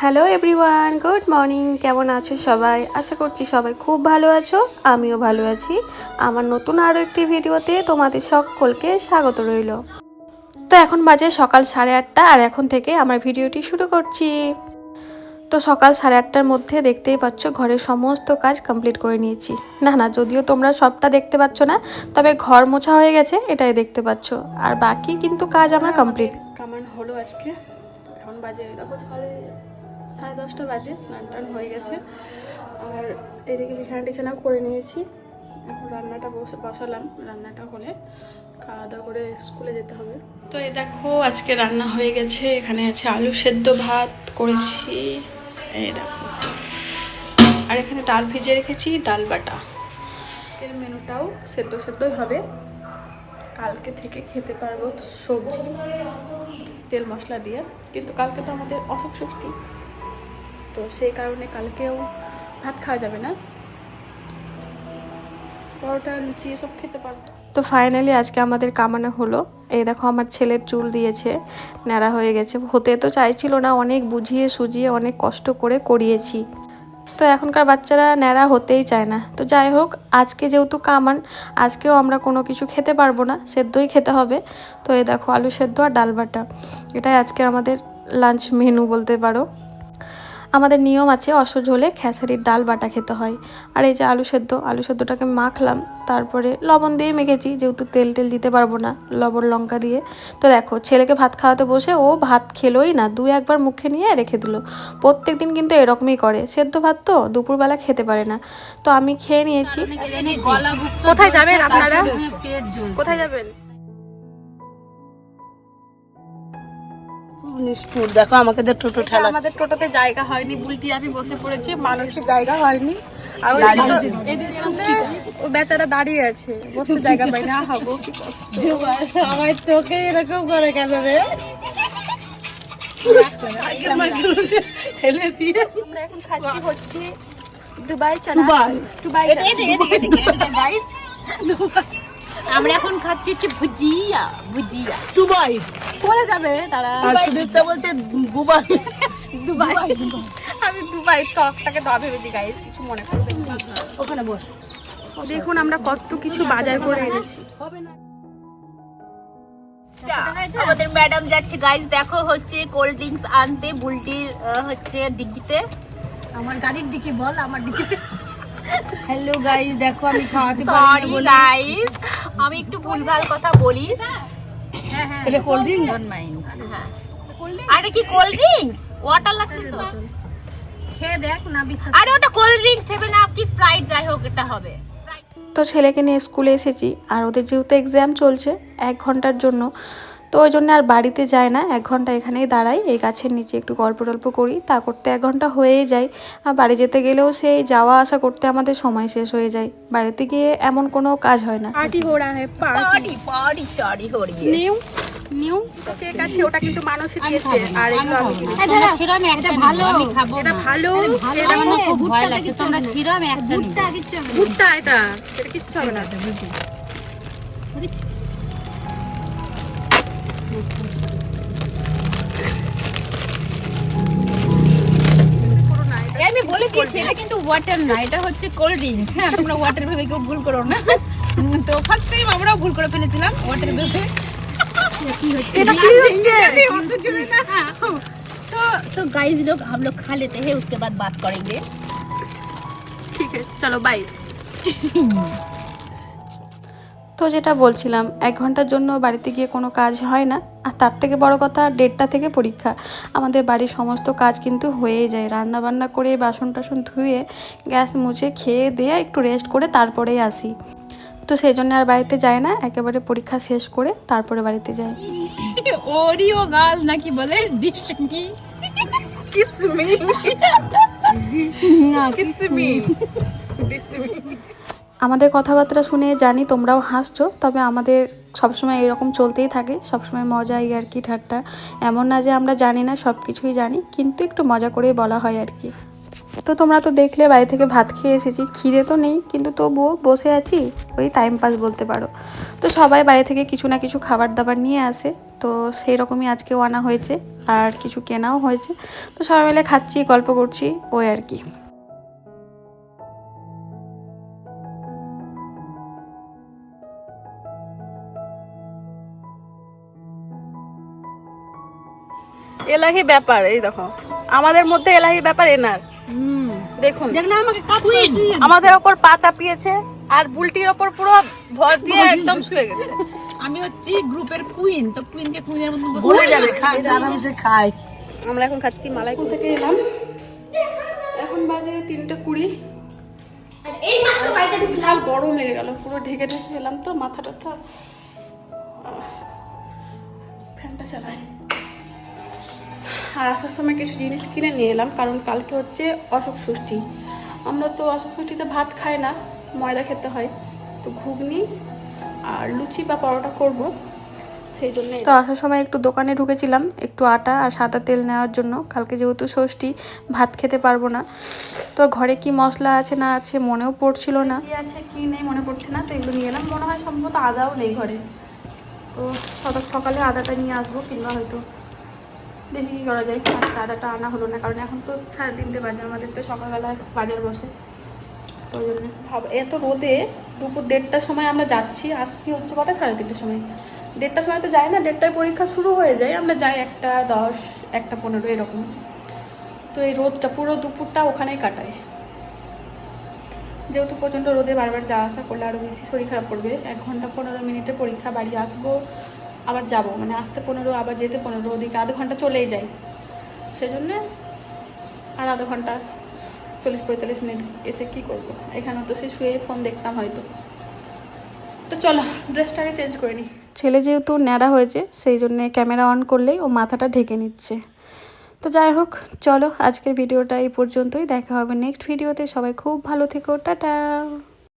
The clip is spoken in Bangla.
হ্যালো এভরিওয়ান গুড মর্নিং কেমন আছো সবাই? আশা করছি সবাই খুব ভালো আছো, আমিও ভালো আছি। আমার নতুন আরও একটি ভিডিওতে তোমাদের সকলকে স্বাগত রইল। তো এখন বাজে সকাল সাড়ে আটটা আর এখন থেকে আমার ভিডিওটি শুরু করছি। তো সকাল সাড়ে আটটার মধ্যে দেখতেই পাচ্ছ ঘরের সমস্ত কাজ কমপ্লিট করে নিয়েছি। না না, যদিও তোমরা সবটা দেখতে পাচ্ছ না, তবে ঘর মোছা হয়ে গেছে, এটাই দেখতে পাচ্ছ। আর বাকি কিন্তু কাজ আমার কমপ্লিট কামান হলো আজকে, এখন বাজে সাড়ে দশটা বাজে, স্নান টান হয়ে গেছে। আর এদিকে বিছানা টিছানাও করে নিয়েছি। এখন রান্নাটা বসে, বসালাম, রান্নাটা হলে খাওয়া দাওয়া করে স্কুলে যেতে হবে। তো এই দেখো, আজকে রান্না হয়ে গেছে। এখানে আছে আলু সেদ্ধ ভাত করেছি। এই দেখো। আর এখানে ডাল ভিজে রেখেছি, ডাল বাটা। আজকের মেনুটাও সেদ্ধ সেদ্ধই হবে। কালকে থেকে খেতে পারব সবজি, তেল মশলা দিয়ে। কিন্তু কালকে তো আমাদের অসুখ ষষ্ঠী তো সেই কারণে কালকেও ভাত খাওয়া যাবে না। পরোটা, লুচি, এসব খেতে পারব। তো ফাইনালি আজকে আমাদের কামানো হলো। এই দেখো আমার ছেলের চুল দিয়েছে, ন্যাড়া হয়ে গেছে। হতে তো চাইছিল না, অনেক বুঝিয়ে সুজিয়ে অনেক কষ্ট করে করিয়েছি। তো এখনকার বাচ্চারা ন্যাড়া হতেই চায় না। তো যাই হোক, আজকে যেহেতু কামান, আজকেও আমরা কোনো কিছু খেতে পারব না, সেদ্ধই খেতে হবে। তো এই দেখো আলু সেদ্ধ আর ডাল বাটা। এটাই আজকে আমাদের লাঞ্চ মেনু বলতে পারো। আমাদের নিয়ম আছে অসহ্য হলে খেসারির ডাল বাটা খেতে হয়। আর এই যে আলু সেদ্ধ আলু সেদ্ধটাকে মাখলাম তারপরে লবণ দিয়ে মেখেছি যেহেতু তেল টেল দিতে পারব না লবণ লঙ্কা দিয়ে। তো দেখো ছেলেকে ভাত খাওয়াতে বসে ও ভাত খেলোই না দু একবার মুখে নিয়ে রেখে দিল। প্রত্যেক দিন কিন্তু এরকমই করে সেদ্ধ ভাত তো দুপুরবেলা খেতে পারে না। তো আমি খেয়ে নিয়েছি। কোথায় যাবেন আপনারা? কোথায় যাবেন? নিষ্ঠুর। দেখো আমাকে টোটো ঠেলা আমাদের টোটোতে জায়গা হয়নি বুলটি আমি বসে পড়েছি মানুষের জায়গা হয়নি। আর ও বেচারা দাঁড়িয়ে আছে বসতে জায়গা পাই না হব কি সবাই তোকে এরকম করে কেন রে? আমরা এখন খাচ্ছি হচ্ছে দুবাই চানা দুবাই। দুবাই। আমরা এখন খাচ্ছি হচ্ছে ভুজিয়া ভুজিয়া। দুবাই। পরে যাবে? তারা সুদীপ্তা বলছে দুবাই। দুবাই। আমি দুবাই টকটাকে দা ভেবেছি গাইস কিছু মনে করবেন না। ওখানে বস। দেখুন আমরা কত কিছু বাজার করে এনেছি। আমাদের ম্যাডাম যাচ্ছে গাইস দেখো হচ্ছে কোল্ড ড্রিঙ্কস আনতে বুলটির আহ, হচ্ছে ডিগ্গিতে আমার গাড়ির দিকে বল আমার দিকে হ্যালো গাইস দেখো আমি খাওয়াতে সরি গাইস আমি একটু ভুলভাল কথা বলি। হ্যাঁ হ্যাঁ এটা কোল্ড ড্রিঙ্ক হ্যাঁ। আরে কি কোল্ড ড্রিঙ্কস ওয়াটার লাগছে তো। খেয়ে দেখ না বিশ্বাস আরে ওটা কোল্ড ড্রিঙ্কস সেভেন আপ কি স্প্রাইট যাই হোক এটা হবে। তো ছেলেকে নিয়ে স্কুলে এসেছি আর ওদের যেহেতু এক্সাম চলছে এক ঘণ্টার জন্য তো ওই জন্য আর বাড়িতে যায় না। এক ঘণ্টা এখানেই দাঁড়াই। এই গাছের নিচে একটু গল্প টল্প করি। তা করতে এক ঘণ্টা হয়েই যায়। আর বাড়ি যেতে গেলেও সেই যাওয়া আসা করতে আমাদের সময় শেষ হয়ে যায়। বাড়িতে গিয়ে এমন কোনো কাজ হয় না। পার্টি হো রা পার্টি। পার্টি সরি হরি নিউ নিউ। কেক আছে ওটা কিন্তু মানুষই দিয়েছে। আর এগুলো আমি কিনেছি। এটা ভালো এটা ভালো এটা ভালো। খুব ভুট্টা কিচ্ছু হবে না। ভুট্টা কিচ্ছু হবে ভুট্টা এটা এটা কিচ্ছু হবে না। আমি বলে দিয়েছি এটা কিন্তু ওয়াটার না এটা হচ্ছে কোল্ড ড্রিঙ্কস হ্যাঁ তোমরা ওয়াটার ভেবে কেউ ভুল করো না তো ফার্স্ট টাইম আমরাও ভুল করে ফেলেছিলাম ওয়াটার ভেবে কি হচ্ছে এটা কি হচ্ছে तो तो गाइस लोग हम लोग खा लेते हैं उसके बाद बात करेंगे ঠিক আছে চলো বাই তো যেটা বলছিলাম এক ঘণ্টার জন্য বাড়িতে গিয়ে কোনো কাজ হয় না। আর তার থেকে বড় কথা দেড়টা থেকে পরীক্ষা। আমাদের বাড়ির সমস্ত কাজ কিন্তু হয়েই যায়। রান্না বান্না করে বাসন টাসন ধুয়ে গ্যাস মুছে খেয়ে দিয়ে একটু রেস্ট করে তারপরেই আসি। তো সেই জন্য আর বাড়িতে যায় না। একেবারে পরীক্ষা শেষ করে তারপরে বাড়িতে যায় ওরিও গাল নাকি বলে? কিসমি কিসমি কিসমি আমাদের কথাবার্তা শুনে জানি তোমরাও হাসছো, তবে আমাদের সবসময় এরকম চলতেই থাকে। সবসময় মজা আর কি ঠাট্টা। এমন না যে আমরা জানি না সব কিছুই জানি, কিন্তু একটু মজা করেই বলা হয় আর কি। তো তোমরা তো দেখলে, বাড়ি থেকে ভাত খেয়ে এসেছি। খিদে তো নেই, কিন্তু তবুও বসে আছি, ওই টাইম পাস বলতে পারো। তো সবাই বাড়ি থেকে কিছু না কিছু খাবার দাবার নিয়ে আসে, তো সেই রকমই আজকেও আনা হয়েছে, আর কিছু কেনাও হয়েছে। তো সবাই মিলে খাচ্ছি, গল্প করছি, ওই আর কি। এলাহি ব্যাপার এই দেখো। আমাদের মধ্যে এলাহি ব্যাপার এনার। দেখুন। আমাদের ওপর পা চাপিয়েছে আর বুলটির ওপর পুরো ভর দিয়ে একদম শুয়ে গেছে। আমি হচ্ছি গ্রুপের কুইন তো কুইনকে কুইনের মতন বসে যাবে খায় আরামসে খায়। আমরা এখন খাচ্ছি মালাই স্কুল থেকে এলাম। এখন বাজে তিনটে কুড়ি। এই মাত্র বাড়িতে বিশাল গরম লেগে গেল পুরো ঢেকে ঢেকে এলাম তো মাথাটা তো ফ্যানটা চালাই। আর আসার সময় কিছু জিনিস কিনে নিয়ে এলাম কারণ কালকে হচ্ছে অশোক ষষ্ঠী। আমরা তো অশোক ষষ্ঠীতে ভাত খাই না ময়দা খেতে হয়। তো ঘুগনি আর লুচি বা পরোটা করব সেই জন্য তো আসার সময় একটু দোকানে ঢুকেছিলাম একটু আটা আর সাদা তেল নেওয়ার জন্য। কালকে যেহেতু ষষ্ঠী ভাত খেতে পারব না। তো ঘরে কি মশলা আছে না আছে মনেও পড়ছিল না। কি আছে কি নেই মনে পড়ছে না তো এগুলো নিয়ে এলাম। মনে হয় সম্ভবত আদাও নেই ঘরে। তো সকাল সকালে আদাটা নিয়ে আসব কিংবা হয়তো দেখি কী করা যায়। আজকে আদাটা আনা হলো না, কারণ এখন তো সাড়ে তিনটে বাজে, আমাদের তো সকালবেলা বাজার বসে। ওই জন্য ভাব, এত রোদে দুপুর দেড়টার সময় আমরা যাচ্ছি আসছি হচ্ছে কটা? সাড়ে তিনটের সময়। দেড়টার সময় তো যাই না, দেড়টায় পরীক্ষা শুরু হয়ে যায়, আমরা যাই একটা, দশ, একটা, পনেরো, এরকম। তো এই রোদটা, পুরো দুপুরটা ওখানেই কাটায় যেহেতু প্রচণ্ড রোদে বারবার যাওয়া আসা করলে আরও বেশি শরীর খারাপ করবে। এক ঘণ্টা পনেরো মিনিটে পরীক্ষা, বাড়ি আসব আবার যাব। মানে আসতে পনেরো, আবার যেতে পনেরো, ওদিকে আধ ঘণ্টা চলেই যায়। সেজন্য আর আধ ঘণ্টা চল্লিশ, পঁয়তাল্লিশ মিনিট এসে কি করব? এখানে তো সে শুয়ে ফোন দেখতাম হয়তো। তো চলো ড্রেসটাকে চেঞ্জ করে নিই ছেলে যেহেতু ন্যাড়া হয়েছে, সেই জন্য ক্যামেরা অন করলেই ও মাথাটা ঢেকে নিচ্ছে। তো যাই হোক, চলো আজকের ভিডিওটা এই পর্যন্তই। দেখা হবে নেক্সট ভিডিওতে সবাই খুব ভালো থেকো। টাটা!